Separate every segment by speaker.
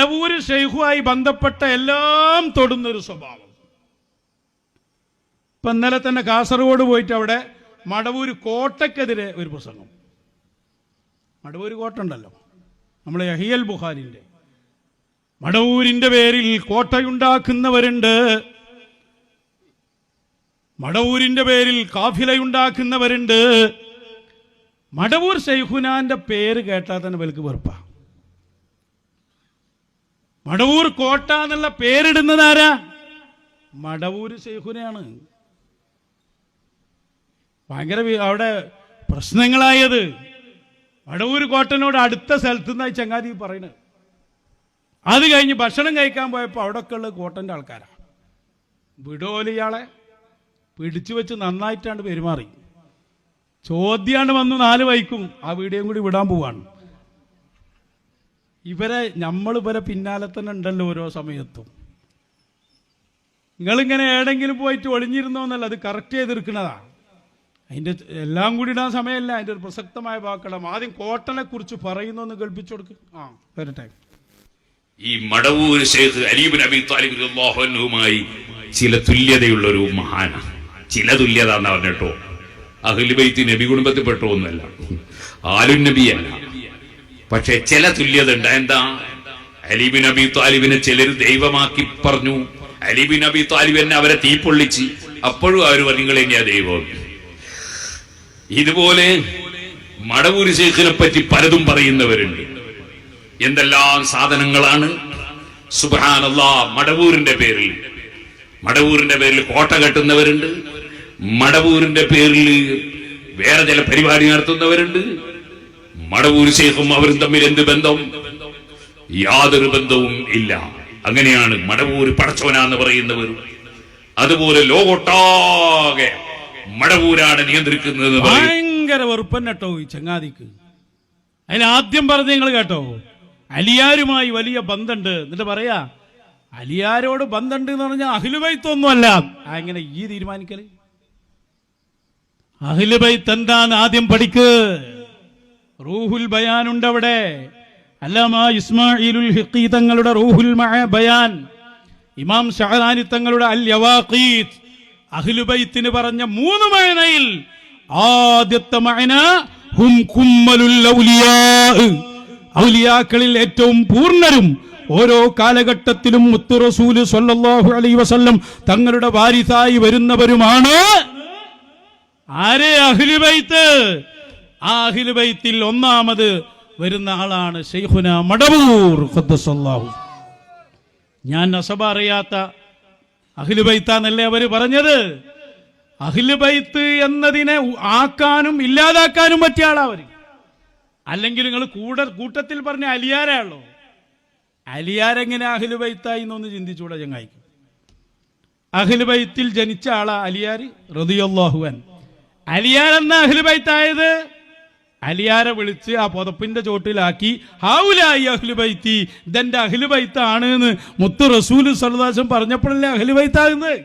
Speaker 1: മടവൂര് ഷെയ്ഖുമായി ബന്ധപ്പെട്ട എല്ലാം തൊടുന്നൊരു സ്വഭാവം. ഇപ്പൊ ഇന്നലെ തന്നെ കാസർഗോഡ് പോയിട്ട് അവിടെ മടവൂര് കോട്ടയ്ക്കെതിരെ ഒരു പ്രസംഗം. മടവൂര് കോട്ട ഉണ്ടല്ലോ. നമ്മളെ യഹിയൽ ബുഖാരിന്റെ മടവൂരിന്റെ പേരിൽ കോട്ടയുണ്ടാക്കുന്നവരുണ്ട്. മടവൂരിന്റെ പേരിൽ കാഫിലയുണ്ടാക്കുന്നവരുണ്ട്. മടവൂർ ഷെയ്ഖുനാന്റെ പേര് കേട്ടാൽ തന്നെ വലുക്ക് വെറുപ്പാ. മടവൂർ കോട്ട എന്നുള്ള പേരിടുന്നത് ആരാ? മടവൂർ ഷെയ്ഖുനയാണ് ഭയങ്കര അവിടെ പ്രശ്നങ്ങളായത് മടവൂർ കോട്ടനോട് അടുത്ത സ്ഥലത്ത് നിന്നായി ചങ്ങാതി പറയുന്നത് അത് കഴിഞ്ഞ് ഭക്ഷണം കഴിക്കാൻ പോയപ്പോൾ അവിടെയൊക്കെ ഉള്ള കോട്ടന്റെ ആൾക്കാരാണ് വിടോലിയാളെ പിടിച്ചു വെച്ച് നന്നായിട്ടാണ്ട് പെരുമാറി. ചോദ്യാണ്ട് വന്നു നാല് വൈക്കും ആ വീഡിയോയും കൂടി വിടാൻ പോവാണ്. ഇവരെ നമ്മൾ ഇവരെ പിന്നാലെ തന്നെ ഉണ്ടല്ലോ ഓരോ സമയത്തും. നിങ്ങളിങ്ങനെ ഏടെങ്കിലും പോയിട്ട് ഒളിഞ്ഞിരുന്നോ എന്നല്ല അത് കറക്റ്റ് ചെയ്തെടുക്കുന്നതാണ് അതിന്റെ എല്ലാം കൂടി ഇടാൻ സമയമല്ല അതിന്റെ ഒരു പ്രസക്തമായ വാക്കണം ആദ്യം കോട്ടനെ കുറിച്ച് പറയുന്നു എന്ന് കേൾപ്പിച്ചു കൊടുക്ക. ആ വരട്ടെ.
Speaker 2: ഈ മടവൂർ ഷെയ്ഖ് അലീബിൻ അബി താലിബ് റളിയല്ലാഹുവിനുമായി ചില തുല്യതയുള്ള ഒരു മഹാന. ചില തുല്യത എന്ന് പറഞ്ഞിട്ടോ ബൈത്തി നബി കുടുംബത്തിൽപ്പെട്ടോ ഒന്നുമല്ല ആലുൻ നബിയല്ല. പക്ഷെ ചില തുല്യത ഉണ്ട്. എന്താ? അലിബിൻ അബി താലിബിനെ ചിലർ ദൈവമാക്കി പറഞ്ഞു. അലിബിൻ അബി താലിബ് എന്നെ അവരെ തീപ്പൊള്ളിച്ച്. അപ്പോഴും അവർ പറഞ്ഞു തന്നെയാ ദൈവം? ഇതുപോലെ മടവൂരി ശേഖിനെ പറ്റി പലതും പറയുന്നവരുണ്ട്. എന്തെല്ലാം സാധനങ്ങളാണ്? സുബാനല്ലാ മടവൂരിന്റെ പേരിൽ. മടവൂരിന്റെ പേരിൽ കോട്ട കെട്ടുന്നവരുണ്ട്. മടവൂരിന്റെ പേരിൽ വേറെ ചില പരിപാടി നടത്തുന്നവരുണ്ട്. മടവൂർ ശേഖും അവരും തമ്മിൽ എന്ത് ബന്ധം? യാതൊരു ബന്ധവും ഇല്ല. അങ്ങനെയാണ് മടവൂര് പടച്ചവനാന്ന് പറയുന്നവർ അതുപോലെ ലോകൊട്ടാകെ മടവൂരാണ് നിയന്ത്രിക്കുന്നത്
Speaker 1: ഭയങ്കര വെറുപ്പം കേട്ടോ ഈ ചങ്ങാതിക്ക്. അതിൽ ആദ്യം പറഞ്ഞ നിങ്ങൾ കേട്ടോ. അലിയാരുമായി വലിയ ബന്ധമുണ്ട് എന്നിട്ട് പറയാ അലിയാരോട് ബന്ധമുണ്ട് എന്ന് പറഞ്ഞാൽ അഹിലുബൈത്തൊന്നുമല്ല അങ്ങനെ ഈ തീരുമാനിക്കൽ? അഖിലുബൈത്ത് എന്താന്ന് ആദ്യം പഠിക്ക്. റൂഹുൽ ബയാൻ ഉണ്ട് അവിടെ അല്ലാമാ ഇസ്മായിലുൽ ഹിക്കി തങ്ങളുടെ റൂഹുൽ ബയാൻ. ഇമാം ഷഹദാനി തങ്ങളുടെ അൽ യവാഖീത്ത് അഹ്ലുബൈത്തിന് പറഞ്ഞ മൂന്ന് മഴനയിൽ ആദ്യത്തെ മഴന ഹും കുമ്മലുൽ ഔലിയാ. ഔലിയാക്കളിൽ ഏറ്റവും പൂർണരും ഓരോ കാലഘട്ടത്തിലും മുത്തു റസൂൽ സല്ലല്ലാഹു അലൈഹി വസല്ലം തങ്ങളുടെ വാരിസായി വരുന്നവരുമാണ്. ആരെ? അഹ്ലുബൈത്ത് ആ അഹ്ലുബൈത്തിൽ ഒന്നാമത് വരുന്ന ആളാണ് ഷെയ്ഖുന മടവൂർ ഞാൻ നസബ അറിയാത്ത അഖിലുബൈത്താന്നല്ലേ അവർ പറഞ്ഞത്? അഖിലുബൈത്ത് എന്നതിനെ ആക്കാനും ഇല്ലാതാക്കാനും പറ്റിയ ആളാ അവർ. അല്ലെങ്കിൽ നിങ്ങൾ കൂടെ കൂട്ടത്തിൽ പറഞ്ഞ അലിയാരാണല്ലോ അലിയാരെങ്ങനെ അഖിലുബൈത്തായി എന്നൊന്ന് ചിന്തിച്ചൂടെ ചങ്ങായിക്ക്. അഖിലുബൈത്തിൽ ജനിച്ച ആളാ അലിയാർ റതിയല്ലാഹുവൻ അലിയാർ എന്ന അഖിലുബൈത്തായത് അലിയാരെ വിളിച്ച് ആ പുതപ്പിന്റെ ചോട്ടിലാക്കി ഹാവുലായി അഹ്ലുബൈത്തി ഇതെന്റെ അഹ്ലുബൈത്താണ് എന്ന് മുത്തു റസൂൽ സലദാസം പറഞ്ഞപ്പോഴല്ലേ അഹ്ലുബൈത്താകുന്നത്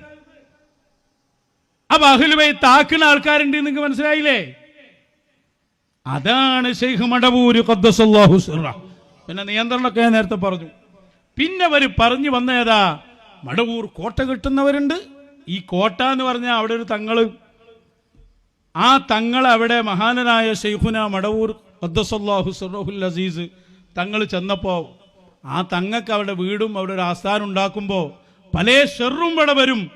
Speaker 1: അപ്പൊ അഹ്ലുബൈത്ത് ആക്കുന്ന ആൾക്കാരുണ്ട് നിങ്ങൾക്ക് മനസ്സിലായില്ലേ? അതാണ് ഷെയ്ഖ് മടവൂര് ഖദ്ദസല്ലാഹു പിന്നെ നിയന്ത്രണമൊക്കെ ഞാൻ നേരത്തെ പറഞ്ഞു. പിന്നെ അവർ പറഞ്ഞു വന്നേതാ മടവൂർ കോട്ട കിട്ടുന്നവരുണ്ട്. ഈ കോട്ട എന്ന് പറഞ്ഞാൽ അവിടെ ഒരു തങ്ങൾ ആ തങ്ങൾ അവിടെ മഹാനനായ ഷെയ്ഖുന മടവൂർ ഖദ്ദസല്ലാഹു സുറഹുൽ അസീസ് തങ്ങൾ ചെന്നപ്പോൾ ആ തങ്ങൾക്ക് അവിടെ വീടും അവിടെ ഒരു ആസ്ഥാനം ഉണ്ടാക്കുമ്പോൾ പല ഷെറും ഇവിടെ വരും.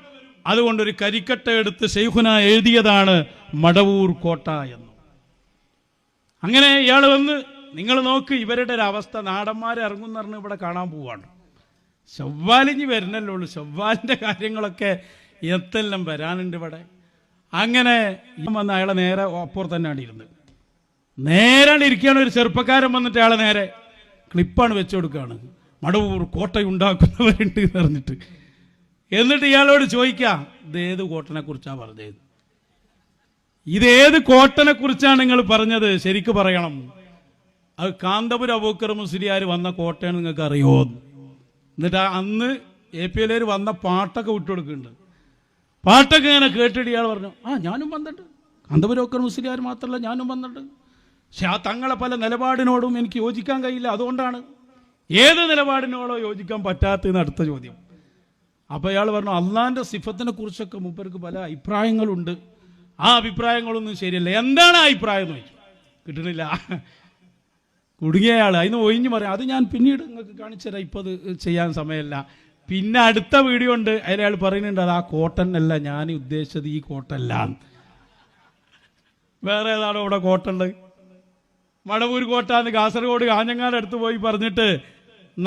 Speaker 1: അതുകൊണ്ട് ഒരു കരിക്കട്ട എടുത്ത് ഷെയ്ഖുന എഴുതിയതാണ് മടവൂർ കോട്ട എന്ന്. അങ്ങനെ ഇയാൾ വന്ന് നിങ്ങൾ നോക്ക് ഇവരുടെ ഒരു അവസ്ഥ. നാടന്മാരെ ഇറങ്ങുന്ന പറഞ്ഞ് ഇവിടെ കാണാൻ പോവാണ്. ചൊവ്വാലിഞ്ഞ് വരുന്നല്ലേ ഉള്ളൂ. കാര്യങ്ങളൊക്കെ എത്തെല്ലാം വരാനുണ്ട് ഇവിടെ? അങ്ങനെ വന്ന് അയാളെ നേരെ അപ്പുറത്ത് തന്നെയാണ് ഇരുന്നത് നേരാണ് ഇരിക്കുകയാണ് ഒരു ചെറുപ്പക്കാരൻ വന്നിട്ട് അയാളെ നേരെ ക്ലിപ്പാണ് വെച്ചു കൊടുക്കുകയാണ്. മടവൂർ കോട്ടയുണ്ടാക്കുന്നവരുണ്ട് എന്ന് പറഞ്ഞിട്ട്. എന്നിട്ട് ഇയാളോട് ചോദിക്കാം ഇത് ഏത് കോട്ടനെ കുറിച്ചാണ് പറഞ്ഞത്? ഇതേത് കോട്ടനെ കുറിച്ചാണ് നിങ്ങൾ പറഞ്ഞത്? ശരിക്ക് പറയണം. അത് കാന്തപുരം അബൂക്കർ മുസ്ലിയാർ വന്ന കോട്ടയാണ് നിങ്ങൾക്ക് അറിയോ എന്നിട്ട് അന്ന് എ പി എല്ലേര് വന്ന പാട്ടൊക്കെ വിട്ടുകൊടുക്കുന്നുണ്ട്. പാട്ടൊക്കെ ഇങ്ങനെ കേട്ടിട്ട് ഇയാൾ പറഞ്ഞു ആ ഞാനും വന്നിട്ട്. കാന്തപുരം അബൂക്കർ മുസ്ലിയാർ മാത്രമല്ല ഞാനും വന്നിട്ട്. പക്ഷെ ആ തങ്ങളെ പല നിലപാടിനോടും എനിക്ക് യോജിക്കാൻ കഴിയില്ല. അതുകൊണ്ടാണ് ഏത് നിലപാടിനോടോ യോജിക്കാൻ പറ്റാത്തതെന്ന് അടുത്ത ചോദ്യം. അപ്പോൾ അയാൾ പറഞ്ഞു അള്ളാന്റെ സിഫത്തിനെ കുറിച്ചൊക്കെ മൂപ്പർക്ക് പല അഭിപ്രായങ്ങളുണ്ട്. ആ അഭിപ്രായങ്ങളൊന്നും ശരിയല്ല. എന്താണ് ആ അഭിപ്രായം? എന്ന് ചോദിച്ചു. കിട്ടണില്ല കുടുങ്ങിയ ആൾ അതിന് ഒഴിഞ്ഞു പറയാം. അത് ഞാൻ പിന്നീട് നിങ്ങൾക്ക് കാണിച്ചു തരാം ഇപ്പോൾ അത് ചെയ്യാൻ സമയമില്ല. പിന്നെ അടുത്ത വീഡിയോ ഉണ്ട്. അതിലയാൾ പറയുന്നുണ്ട് അത് ആ കോട്ടൺ അല്ല ഞാൻ ഉദ്ദേശിച്ചത് ഈ കോട്ടല്ല വേറെ ഏതാണോ ഇവിടെ കോട്ടുണ്ട് മടവൂർ കോട്ടാന്ന് കാസർഗോഡ് കാഞ്ഞങ്ങാട് അടുത്ത് പോയി പറഞ്ഞിട്ട്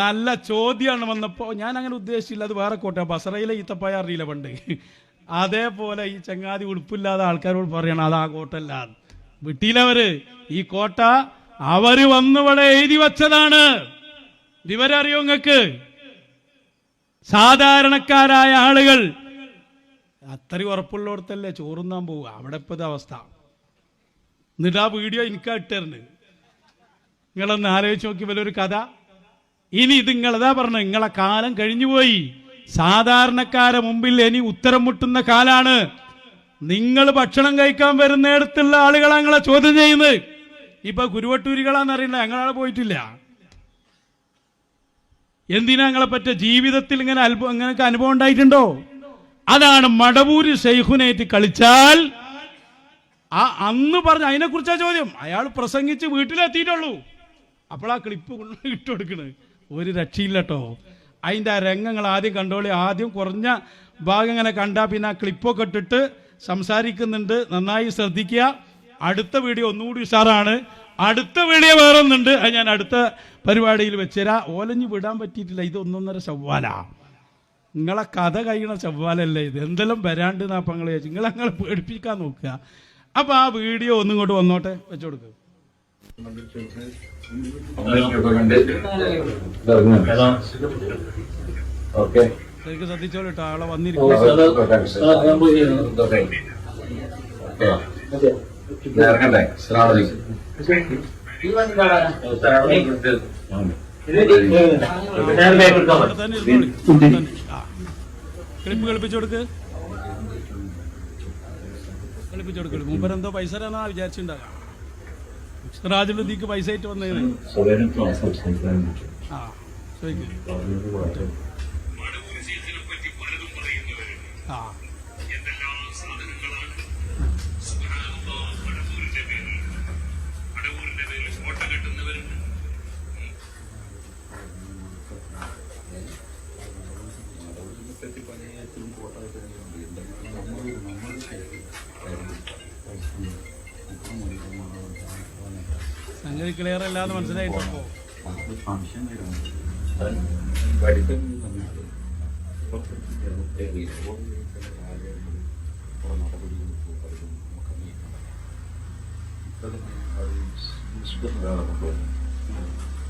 Speaker 1: നല്ല ചോദ്യമാണ് വന്നപ്പോൾ ഞാൻ അങ്ങനെ ഉദ്ദേശിച്ചില്ല അത് വേറെ കോട്ട ബസറയിലെ ഈത്തപ്പായ അറിയില്ല പണ്ട്. അതേപോലെ ഈ ചങ്ങാതി ഉടുപ്പില്ലാതെ ആൾക്കാരോട് പറയണം അത് ആ കോട്ടല്ല വിട്ടിയിലവര് ഈ കോട്ട അവർ വന്നിവിടെ എഴുതി വച്ചതാണ്. ഇവരറിയോ നിങ്ങൾക്ക് സാധാരണക്കാരായ ആളുകൾ അത്രയും ഉറപ്പുള്ളവർത്തല്ലേ ചോറുന്നാൻ പോവുക? അവിടെ ഇപ്പോഴത്തെ അവസ്ഥ. എന്നിട്ട് ആ വീഡിയോ എനിക്ക് ഇട്ടിരുന്നു നിങ്ങളൊന്ന് ആലോചിച്ച് നോക്കി വലിയൊരു കഥ? ഇനി ഇത് നിങ്ങളതാ പറഞ്ഞു നിങ്ങളെ കാലം കഴിഞ്ഞുപോയി സാധാരണക്കാരെ മുമ്പിൽ ഇനി ഉത്തരം മുട്ടുന്ന കാലാണ്. നിങ്ങൾ ഭക്ഷണം കഴിക്കാൻ വരുന്നിടത്തുള്ള ആളുകളാണ് നിങ്ങളെ ചോദ്യം ചെയ്യുന്നത്. ഇപ്പൊ കുരുവട്ടൂരികളാന്ന് അറിയണ്ട ഞങ്ങളവിടെ പോയിട്ടില്ല. എന്തിനാ നിങ്ങളെ പറ്റ ജീവിതത്തിൽ ഇങ്ങനെ അത്ഭുതം ഇങ്ങനൊക്കെ അനുഭവം ഉണ്ടായിട്ടുണ്ടോ? അതാണ് മടവൂര് ഷെയ്ഖുനായിട്ട് കളിച്ചാൽ ആ അന്ന് പറഞ്ഞ അതിനെക്കുറിച്ചാ ചോദ്യം. അയാൾ പ്രസംഗിച്ച് വീട്ടിലെത്തിയിട്ടുള്ളൂ. അപ്പോൾ ആ ക്ലിപ്പ് ഇട്ട് കൊടുക്കണ്. ഒരു രക്ഷയില്ല കേട്ടോ അതിന്റെ ആ രംഗങ്ങൾ ആദ്യം കണ്ടോളി. ആദ്യം കുറഞ്ഞ ഭാഗം ഇങ്ങനെ കണ്ടാൽ പിന്നെ ആ ക്ലിപ്പൊക്കെ ഇട്ടിട്ട് സംസാരിക്കുന്നുണ്ട്. നന്നായി ശ്രദ്ധിക്കുക. അടുത്ത വീഡിയോ ഒന്നുകൂടി ഉഷാറാണ്. അടുത്ത വീഡിയോ വേറെ ഒന്നുണ്ട് അത് ഞാൻ അടുത്ത പരിപാടിയിൽ വെച്ചരാ ഓലഞ്ഞു വിടാൻ പറ്റിയിട്ടില്ല. ഇത് ഒന്നൊന്നര ചവ്വാലാ നിങ്ങളെ കഥ കഴിയണ ചവ്വാലല്ലേ ഇത്? എന്തെല്ലാം വരാണ്ട് നാപ്പങ്ങളെ ചോദിച്ചു നിങ്ങൾ അങ്ങനെ പേടിപ്പിക്കാൻ നോക്കുക. അപ്പൊ ആ വീഡിയോ ഒന്നും ഇങ്ങോട്ട് വന്നോട്ടെ. വെച്ചു കൊടുക്കുക
Speaker 3: ഓക്കെ.
Speaker 1: ശരിക്കും ശ്രദ്ധിച്ചോളൂ കേട്ടോ. ആളെ വന്നിരിക്കും ആ. ക്ലിപ്പ് കളിപ്പിച്ചു കൊടുക്ക്. മൂപ്പരെന്തോ പൈസ തരാന്നാ വിചാരിച്ചിട്ടുണ്ടാകാം സിറാജുദ്ദീക്ക് പൈസ ആയിട്ട് വന്നേന്. ആ ചോദിക്കും. ആ. ക്ലിയർ അല്ലാന്ന് മനസ്സിലായിട്ടോ?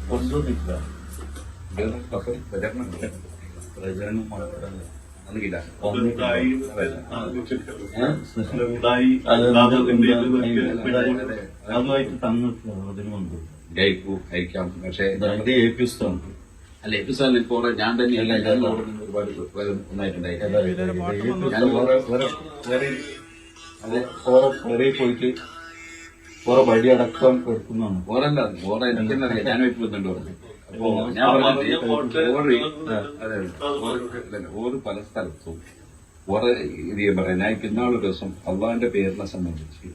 Speaker 4: മനസ്സിലായിട്ടുണ്ടോ പ്രചരണം അതിന് മുൻപ്
Speaker 3: അയക്കാം പക്ഷേ
Speaker 4: ഇത് എ പി സ്ഥലം
Speaker 3: അല്ല എപ്പിസോഡിൽ ഇപ്പോൾ ഞാൻ തന്നെയല്ല ഞാൻ ഒരുപാട് ഒന്നായിട്ടുണ്ടായി.
Speaker 4: ഓരോ പോയിട്ട് ഓരോ വഴി അടക്കം എടുക്കുന്നതാണ്
Speaker 3: ഓരല്ല ഓരോ എനിക്കെന്നറിയാം ഞാൻ വെക്കുന്നുണ്ട് അപ്പോ ഞാൻ പറഞ്ഞത് ഓറ് അതെ ഓറ് ഓറ് പല സ്ഥലത്തും ഓരോ ഇത് ഞാൻ പറയാം. ഞാൻ ഇന്നാളൊരു ദിവസം അള്ളാഹിന്റെ പേരിനെ സംബന്ധിച്ച്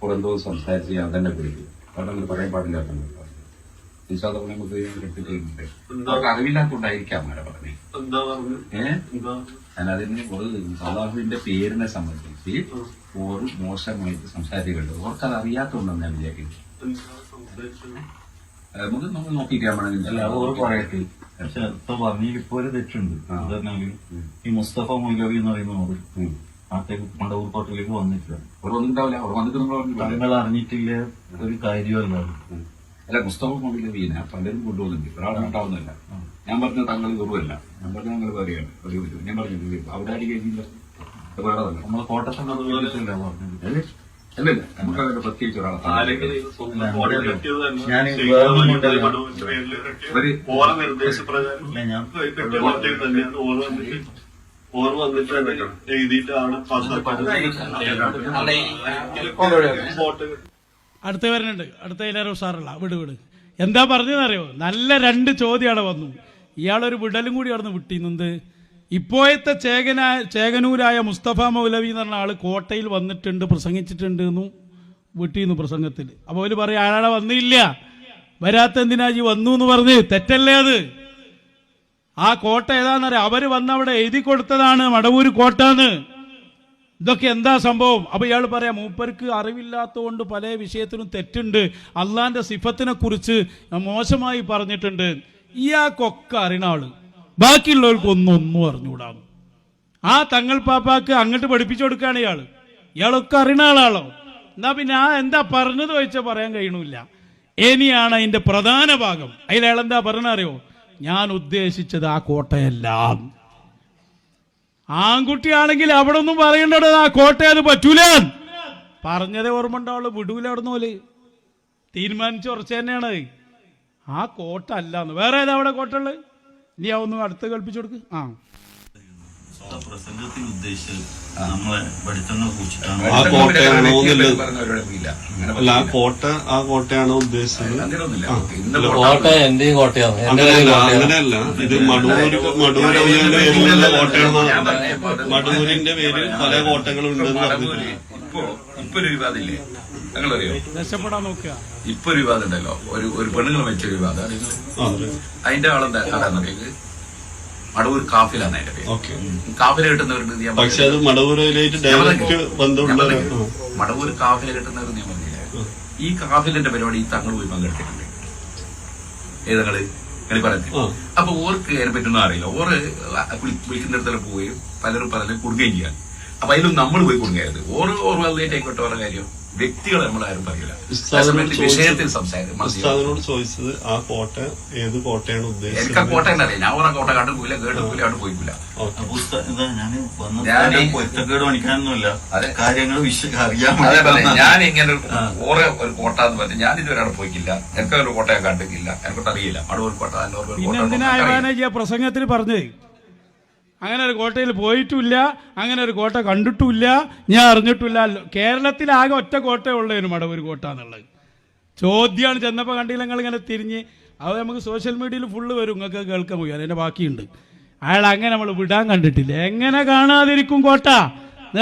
Speaker 3: പുറന്തോ സംസാരിച്ച് ഞാൻ തന്നെ പിടിക്കും കാരണം അങ്ങനെ പറയാൻ പാടില്ല നിശാദ നമുക്ക് റിപ്പീറ്റ് ചെയ്യുന്നുണ്ട്. അവർക്ക് അറിവില്ലാത്തതുകൊണ്ടായിരിക്കാം അങ്ങനെ പറഞ്ഞത്?
Speaker 4: പറഞ്ഞു
Speaker 3: ഏഹ്
Speaker 4: എന്താ?
Speaker 3: ഞാൻ അതിന് ഒരു അള്ളാഹുവിന്റെ പേരിനെ സംബന്ധിച്ച് ഓർ മോശമായിട്ട് സംസാരിക്കുന്നുണ്ട് അത് അറിയാത്തോണ്ടെന്ന് ഞാൻ വിചാരിക്കുന്നു നമുക്ക് നമ്മൾ നോക്കിക്കാൻ
Speaker 4: അല്ല ഓർ പറയട്ടെ. പക്ഷെ പറഞ്ഞതിൽ ഇപ്പൊ ഒരു തെറ്റുണ്ട്. ഈ മുസ്തഫ മൊയ്ലവി എന്ന് പറയുന്ന ഓർ മടവൂർ കോട്ടയിലേക്ക് വന്നിട്ടില്ല.
Speaker 3: അവർ വന്നിട്ടുണ്ടാവില്ല. അവർ വന്നിട്ട്
Speaker 4: നമ്മൾ അറിഞ്ഞിട്ടില്ല. ഒരു കാര്യമല്ല.
Speaker 3: അല്ല പുസ്തകം കൊണ്ടില്ല വീന പലരും കൊണ്ടുപോകുന്നുണ്ട് ഒരാളുണ്ടാവുന്നില്ല ഞാൻ പറഞ്ഞ താങ്കൾ ഗുരുവല്ല ഞാൻ പറഞ്ഞ താങ്കൾ പറയുകയാണ് ഒരു- ഞാൻ പറഞ്ഞു അവിടെ ആടി കഴിഞ്ഞില്ല അത് വേറെ തന്നെ
Speaker 4: നമ്മളെ കോട്ടത്തെ മതവില്ല പറഞ്ഞത്?
Speaker 3: അല്ലല്ല. നമുക്ക് അതിന്റെ പ്രത്യേകിച്ച് ഒരാളെ
Speaker 4: ഞാൻ
Speaker 5: ഓരോ വന്നിട്ട് എഴുതിയിട്ടാണ്
Speaker 1: അടുത്ത വരുന്നുണ്ട്. അടുത്ത എല്ലാവരും ഉഷാറുള്ള. വിട് വിട്. എന്താ പറഞ്ഞതെന്നറിയോ? നല്ല രണ്ട് ചോദ്യമാണ് വന്നു. ഇയാളൊരു വിടലും കൂടി അവിടെ നിന്ന് വിട്ടിരുന്നത് ഇപ്പോഴത്തെ ചേകന ചേകനൂരായ മുസ്തഫ മൗലവി എന്ന് പറഞ്ഞ ആൾ കോട്ടയിൽ വന്നിട്ടുണ്ട് പ്രസംഗിച്ചിട്ടുണ്ട് എന്നും വിട്ടിരുന്നു പ്രസംഗത്തിൽ. അപ്പോൾ അവർ പറയും അയാളെ വന്നില്ല? വരാത്ത എന്തിനാ ജി വന്നു എന്ന് പറഞ്ഞ്? തെറ്റല്ലേ അത്? ആ കോട്ട ഏതാന്നറിയാം? അവർ വന്ന് അവിടെ എഴുതി കൊടുത്തതാണ് മടവൂര് കോട്ടാന്ന്. ഇതൊക്കെ എന്താ സംഭവം? അപ്പൊ ഇയാൾ പറയാം മൂപ്പർക്ക് അറിവില്ലാത്തതുകൊണ്ട് പല വിഷയത്തിനും തെറ്റുണ്ട്. അള്ളാന്റെ സിഫത്തിനെ കുറിച്ച് മോശമായി പറഞ്ഞിട്ടുണ്ട്. ഇയാൾക്കൊക്കെ അറിയണ ആൾ. ബാക്കിയുള്ളവർക്ക് ഒന്നും അറിഞ്ഞുകൂടാന്ന്. ആ തങ്ങൾ പാപ്പാക്ക് അങ്ങോട്ട് പഠിപ്പിച്ചു കൊടുക്കുകയാണ് ഇയാൾ. ഇയാളൊക്കെ അറിയണ ആളാണോ? എന്നാ പിന്നെ ആ എന്താ പറഞ്ഞത് വെച്ചാൽ പറയാൻ കഴിയണില്ല. ഇനിയാണ് അതിന്റെ പ്രധാന ഭാഗം. അതിൽ അയാൾ എന്താ പറഞ്ഞ അറിയോ? ഞാൻ ഉദ്ദേശിച്ചത് ആ കോട്ടയല്ല. ആൺകുട്ടിയാണെങ്കിൽ അവിടെ ഒന്നും പറയേണ്ടത് ആ കോട്ടയത് പറ്റൂല. പറഞ്ഞതേ ഓർമ്മ ഉണ്ടാവുള്ളൂ വിടൂല അവിടെ പോലെ തീരുമാനിച്ച് ഉറച്ചു തന്നെയാണ്. ആ കോട്ട അല്ലാന്ന്. വേറെ ഏതാ അവിടെ കോട്ടുള്ളത് നീ ആ അടുത്ത് കൽപ്പിച്ചു കൊടുക്ക്. ആ.
Speaker 4: പ്രസംഗത്തിൽ ഉദ്ദേശിച്ചത് നമ്മളെ വെളിച്ചെണ്ണ കുറിച്ചിട്ടാണ്.
Speaker 6: ആ കോട്ടയാണോ എന്നുള്ളത്
Speaker 3: അങ്ങനെ
Speaker 6: അല്ല ആ കോട്ട ആ കോട്ടയാണോ ഉദ്ദേശിച്ചത്.
Speaker 3: കോട്ട
Speaker 7: എന്റെയും കോട്ടയാണ്.
Speaker 6: അങ്ങനെയല്ല അങ്ങനെയല്ല. ഇത് മടൂർ ഔലിയാന്റെ പേരിലുള്ള കോട്ടയാണ് മടൂരിന്റെ പേരിൽ പല കോട്ടകളും ഉണ്ടെന്ന്
Speaker 3: മടവൂര്
Speaker 6: പറഞ്ഞിട്ടുണ്ട്
Speaker 3: ഇപ്പൊ ഒരു
Speaker 1: രക്ഷപ്പെടാൻ നോക്കുക.
Speaker 3: ഇപ്പൊ ഒരു വിവാദം ഉണ്ടല്ലോ ഒരു ഒരു പെണ്ണുങ്ങൾ വെച്ച ഒരു വിവാദം. അതിന്റെ ആളെന്താ? ആരാന്നറിയത് മടവൂർ കാഫില അതിന്റെ പേര്. കാഫില കിട്ടുന്നവരുണ്ട് ഞാൻ
Speaker 6: പക്ഷെ അത്
Speaker 3: പറഞ്ഞില്ലേ?
Speaker 6: മടവൂരിലായിട്ട് ഡയറക്റ്റ് ബന്ധമുള്ള
Speaker 3: മടവൂർ കാഫില കിട്ടുന്നവർ ഞാൻ പറഞ്ഞില്ലേ ഈ കാഫിലിന്റെ പരിപാടി ഈ തങ്ങൾ പോയി പങ്കെടുത്തിട്ടുണ്ട്. ഏതങ്ങൾ കളി പറയുന്നത്
Speaker 6: ആ.
Speaker 3: അപ്പൊ ഓർക്ക് അതിനെ പറ്റുന്ന അറിയില്ല. ഓറ് വിളിക്കുന്നിടത്തെല്ലാം പോവുകയും പലരും പലരും കൊടുക്കുകയും ചെയ്യാൻ. അപ്പൊ അതിലും നമ്മൾ പോയി കൊടുക്കരുത് ഓറ് ഓർ വന്നിട്ട് ആയിക്കോട്ടെ ഓരോ കാര്യം? വ്യക്തികളെ നമ്മളാരും ആരും പറയില്ല വിഷയത്തിൽ സംസാരിക്കും
Speaker 6: ഉസ്താദിനോട് ചോദിച്ചത് ആ കോട്ട ഏത് കോട്ടയാണ് ഉദ്ദേശിച്ചത്?
Speaker 3: എനിക്ക് ആ
Speaker 6: ഉദ്ദേശിച്ചത്
Speaker 3: കോട്ട എന്നറിയാം ഞാൻ പറഞ്ഞ കോട്ട കണ്ടു പോയില്ല
Speaker 4: കേട് പോയില്ല അവിടെ
Speaker 3: പോയില്ല
Speaker 4: ഞാൻ
Speaker 3: പറഞ്ഞെ, ഇങ്ങനെ ഒരു ഓരോ ഒരു കോട്ട എന്ന് പറഞ്ഞു ഞാൻ ഇതുവരെ അവിടെ പോയിക്കില്ല. എനിക്ക് ഒരു കോട്ട ഞാൻ കണ്ടിട്ടില്ല. എനിക്കോട്ട് അറിയില്ല. അവിടെ കോട്ട അന്നൂർ കോട്ട.
Speaker 1: പ്രസംഗത്തിൽ പറഞ്ഞത് അങ്ങനെ ഒരു കോട്ടയിൽ പോയിട്ടുമില്ല അങ്ങനെ ഒരു കോട്ട കണ്ടിട്ടുമില്ല ഞാൻ അറിഞ്ഞിട്ടില്ല. കേരളത്തിലാകെ ഒറ്റ കോട്ടയേ ഉള്ളതിന് മടവൂർ കോട്ട എന്നുള്ളത്. ചോദ്യമാണ് ചെന്നപ്പോൾ കണ്ടില്ല നിങ്ങൾ ഇങ്ങനെ തിരിഞ്ഞ്. അത് നമുക്ക് സോഷ്യൽ മീഡിയയിൽ ഫുള്ള് വരും നിങ്ങൾക്ക് കേൾക്കാൻ പോയി അതിന്റെ ബാക്കിയുണ്ട്. അയാൾ അങ്ങനെ നമ്മൾ വിടാൻ കണ്ടിട്ടില്ല. എങ്ങനെ കാണാതിരിക്കും കോട്ട?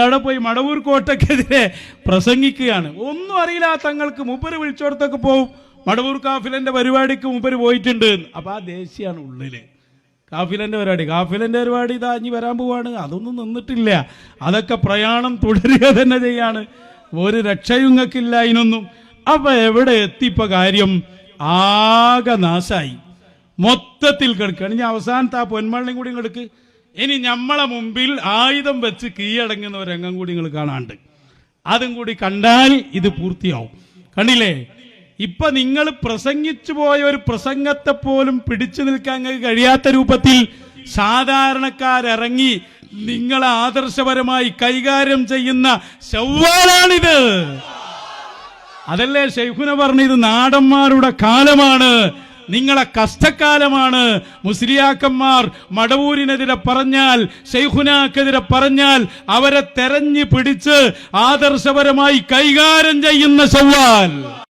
Speaker 1: അവിടെ പോയി മടവൂർ കോട്ടയ്ക്കെതിരെ പ്രസംഗിക്കുകയാണ്. ഒന്നും അറിയില്ല തങ്ങൾക്ക് മുപ്പര് വിളിച്ചോടത്തൊക്കെ പോവും. മടവൂർ കാഫിലന്റെ പരിപാടിക്ക് മുപ്പര് പോയിട്ടുണ്ട്. അപ്പോൾ ആ ദേശീയമാണ് ഉള്ളിൽ. കാഫിലന്റെ പരിപാടി. കാഫിലന്റെ പരിപാടി ഇതാ ഇനി വരാൻ പോവാണ്. അതൊന്നും നിന്നിട്ടില്ല. അതൊക്കെ പ്രയാണം തുടരുക തന്നെ ചെയ്യാണ്. ഒരു രക്ഷയുങ്ങക്കില്ല അതിനൊന്നും. അപ്പൊ എവിടെ എത്തിപ്പ കാര്യം? ആകെ നാശായി. മൊത്തത്തിൽ കിടക്കുകയാണ് ഇനി അവസാനത്തെ ആ പൊന്മള്ളിയും കൂടി എടുക്ക്. ഇനി നമ്മളെ മുമ്പിൽ ആയുധം വെച്ച് കീഴടങ്ങുന്ന ഒരു രംഗം കൂടി നിങ്ങൾ കാണാണ്ട്. അതും കൂടി കണ്ടാൽ ഇത് പൂർത്തിയാവും. കണ്ടില്ലേ? ഇപ്പൊ നിങ്ങൾ പ്രസംഗിച്ചു പോയ ഒരു പ്രസംഗത്തെ പോലും പിടിച്ചു നിൽക്കാൻ കഴിയാത്ത രൂപത്തിൽ സാധാരണക്കാരിറങ്ങി നിങ്ങളെ ആദർശപരമായി കൈകാര്യം ചെയ്യുന്ന ചൊവ്വാലാണിത് അതല്ലേ ഷെയ്ഖുന പറഞ്ഞ ഇത് നാടന്മാരുടെ കാലമാണ് നിങ്ങളെ കഷ്ടക്കാലമാണ് മുസ്ലിയാക്കന്മാർ മടവൂരിനെതിരെ പറഞ്ഞാൽ ഷെയ്ഖുനാക്കെതിരെ പറഞ്ഞാൽ അവരെ തെരഞ്ഞു പിടിച്ച് ആദർശപരമായി കൈകാര്യം ചെയ്യുന്ന ശവ്വാൽ.